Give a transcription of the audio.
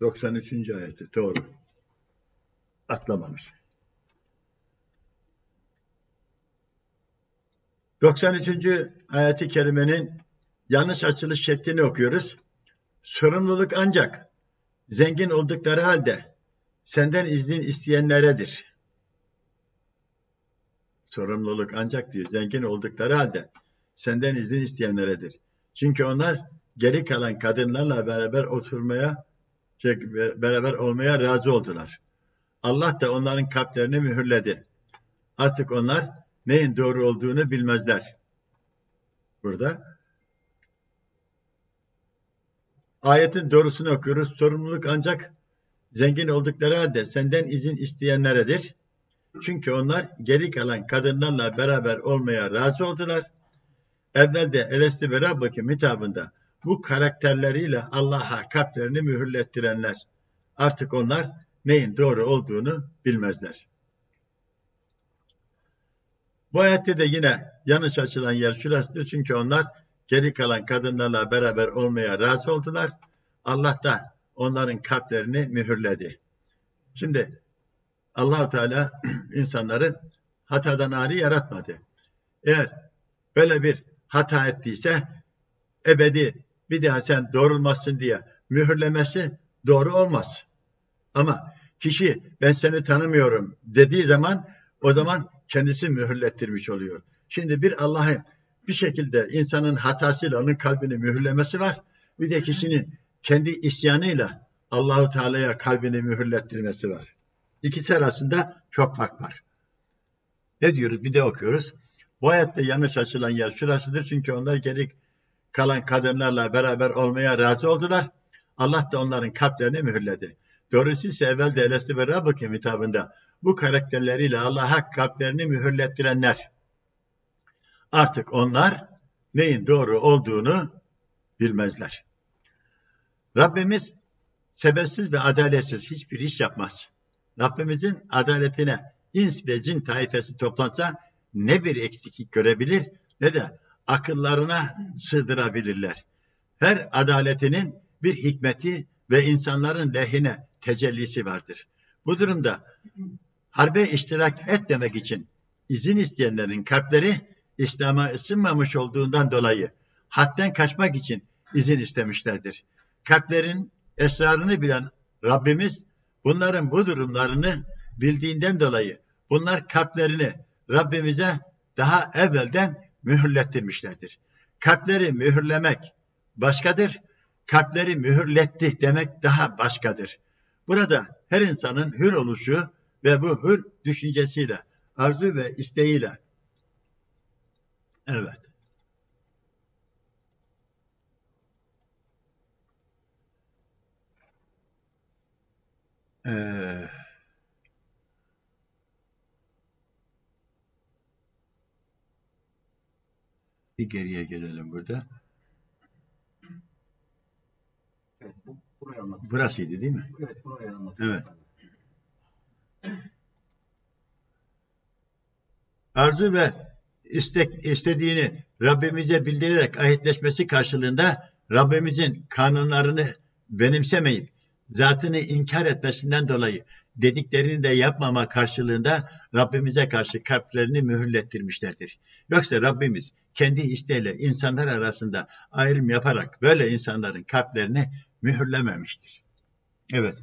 93. ayeti doğru. Atlamamış. 93. ayeti kerimenin yanlış açılış şeklini okuyoruz. Sorumluluk ancak zengin oldukları halde senden izin isteyenleredir. Sorumluluk ancak diyor zengin oldukları halde senden izin isteyenleredir. Çünkü onlar geri kalan kadınlarla beraber oturmaya, şey, beraber olmaya razı oldular. Allah da onların kalplerini mühürledi. Artık onlar neyin doğru olduğunu bilmezler. Burada ayetin doğrusunu okuyoruz. Sorumluluk ancak zengin oldukları halde senden izin isteyenleredir. Çünkü onlar geri kalan kadınlarla beraber olmaya razı oldular. Evvelde Elesti ve Rabbaki hitabında bu karakterleriyle Allah'a kalplerini mühürlettirenler. Artık onlar neyin doğru olduğunu bilmezler. Bu ayette de yine yanlış açılan yer şurasıdır. Çünkü onlar geri kalan kadınlarla beraber olmaya razı oldular. Allah da onların kalplerini mühürledi. Şimdi allah Teala insanları hatadan ari yaratmadı. Eğer böyle bir hata ettiyse ebedi bir daha sen doğrulmazsın diye mühürlemesi doğru olmaz. Ama kişi ben seni tanımıyorum dediği zaman o zaman kendisi mühürlettirmiş oluyor. Şimdi bir Allah'ın bir şekilde insanın hatasıyla onun kalbini mühürlemesi var. Bir de kişinin kendi isyanıyla Allahu Teala'ya kalbini mühürlettirmesi var. İkisi arasında çok fark var. Ne diyoruz? Bir de okuyoruz. Bu hayatta yanlış açılan yer şurasıdır. Çünkü onlar geri kalan kadınlarla beraber olmaya razı oldular. Allah da onların kalplerini mühürledi. Doğrusu ise evvelde Elesti ve Rabbakim hitabında bu karakterleriyle Allah'a kalplerini mühürlettirenler. Artık onlar neyin doğru olduğunu bilmezler. Rabbimiz sebepsiz ve adaletsiz hiçbir iş yapmaz. Rabbimizin adaletine ins ve cin taifesi toplansa ne bir eksiklik görebilir ne de akıllarına sığdırabilirler. Her adaletinin bir hikmeti ve insanların lehine tecellisi vardır. Bu durumda harbe iştirak etmemek için izin isteyenlerin kalpleri İslam'a ısınmamış olduğundan dolayı hadden kaçmak için izin istemişlerdir. Kalplerin esrarını bilen Rabbimiz bunların bu durumlarını bildiğinden dolayı bunlar kalplerini Rabbimize daha evvelden mühürlettirmişlerdir. Kalpleri mühürlemek başkadır, kalpleri mühürletti demek daha başkadır. Burada her insanın hür oluşu ve bu hür düşüncesiyle, arzu ve isteğiyle evet Ee, bir geriye gelelim burada. Evet, bu, burayı anlatıyor. Burasıydı değil mi? Evet, burayı anlatıyor. Evet. Arzu ve istek istediğini Rabbimize bildirerek ahitleşmesi karşılığında Rabbimizin kanunlarını benimsemeyip zatını inkar etmesinden dolayı dediklerini de yapmama karşılığında Rabbimize karşı kalplerini mühürlettirmişlerdir. Yoksa Rabbimiz kendi isteğiyle insanlar arasında ayrım yaparak böyle insanların kalplerini mühürlememiştir. Evet.